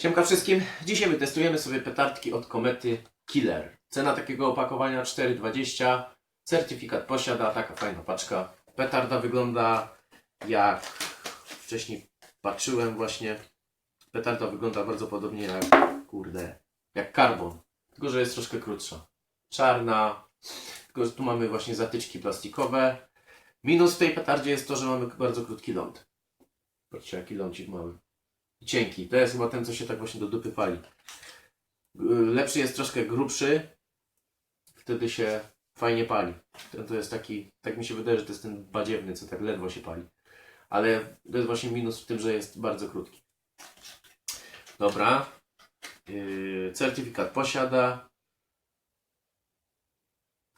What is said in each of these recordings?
Siemka wszystkim. Dzisiaj wytestujemy sobie petardki od Komety Killer. Cena takiego opakowania 4,20. Certyfikat posiada, taka fajna paczka. Petarda wygląda jak wcześniej patrzyłem właśnie. Petarda wygląda bardzo podobnie jak, kurde, jak karbon. Tylko, że jest troszkę krótsza. Czarna. Tylko, że tu mamy właśnie zatyczki plastikowe. Minus w tej petardzie jest to, że mamy bardzo krótki ląd. Patrzcie, jaki lądzik mały. Cienki. To jest chyba ten, co się tak właśnie do dupy pali. G- Lepszy jest troszkę grubszy. Wtedy się fajnie pali. Ten to jest taki, tak mi się wydaje, że to jest ten badziewny, co tak ledwo się pali. Ale to jest właśnie minus w tym, że jest bardzo krótki. Dobra. Yy, certyfikat posiada.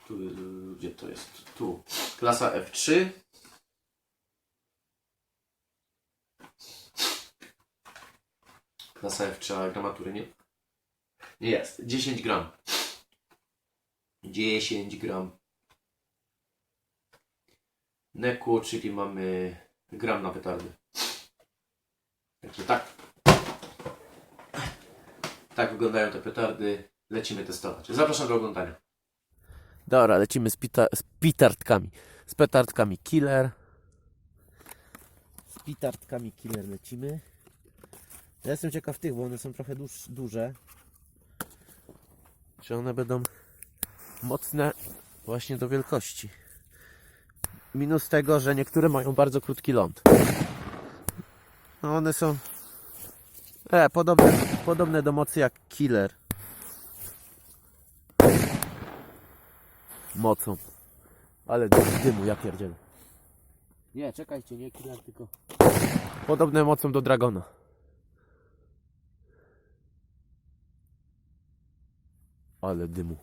Tu, yy, gdzie to jest? Tu. Klasa F3. F3, ale gramatury nie. Nie jest. 10 gram. 10 gram. Neku, czyli mamy gram na petardy. Także tak. Tak wyglądają te petardy. Lecimy testować. Zapraszam do oglądania. Dobra, lecimy z, pita, z pitardkami. Z petardkami killer. Z pitardkami killer lecimy. Ja jestem ciekaw tych, bo one są trochę duż, duże. Czy one będą mocne właśnie do wielkości. Minus tego, że niektóre mają bardzo krótki ląd. No one są e, podobne, podobne do mocy jak killer. mocą. Ale dy- dymu, ja pierdzielę. Nie, czekajcie, nie killer, tylko... Podobne mocą do Dragona. Ale dymu.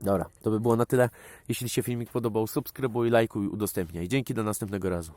Dobra, to by było na tyle. Jeśli się filmik podobał, subskrybuj, lajkuj, udostępniaj. Dzięki, do następnego razu.